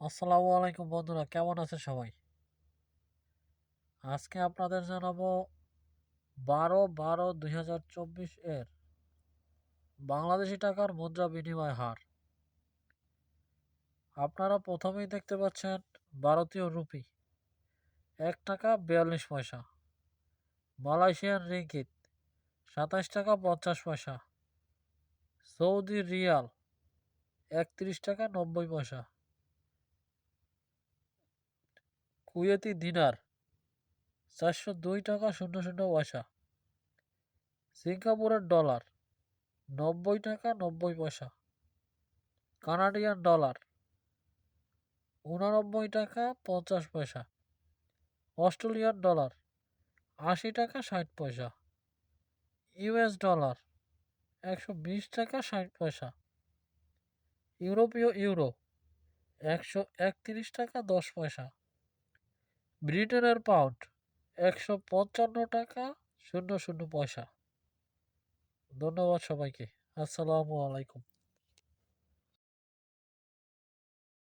আসসালামু আলাইকুম বন্ধুরা, কেমন আছে সবাই? আজকে আপনাদের জানাব বারো বারো দুই এর বাংলাদেশি টাকার মুদ্রা বিনিময় হার। আপনারা প্রথমেই দেখতে পাচ্ছেন ভারতীয় রুপি, এক টাকা বিয়াল্লিশ পয়সা। মালয়েশিয়ান রিঙ্কিত সাতাশ টাকা পঞ্চাশ পয়সা। সৌদি রিয়াল, একত্রিশ টাকা নব্বই পয়সা। কুয়েতি দিনার চারশো দুই টাকা শূন্য শূন্য পয়সা। সিঙ্গাপুরের ডলার নব্বই টাকা নব্বই পয়সা। কানাডিয়ান ডলার উননব্বই টাকা পঞ্চাশ পয়সা। অস্ট্রেলিয়ান ডলার আশি টাকা ষাট পয়সা। ইউএস ডলার একশো বিশ টাকা ষাট পয়সা। ইউরোপীয় ইউরো একশো একত্রিশ টাকা দশ পয়সা। ব্রিটেনের পাউন্ড একশো পঞ্চান্ন টাকা শূন্য শূন্য পয়সা। ধন্যবাদ সবাইকে। আসসালামু আলাইকুম।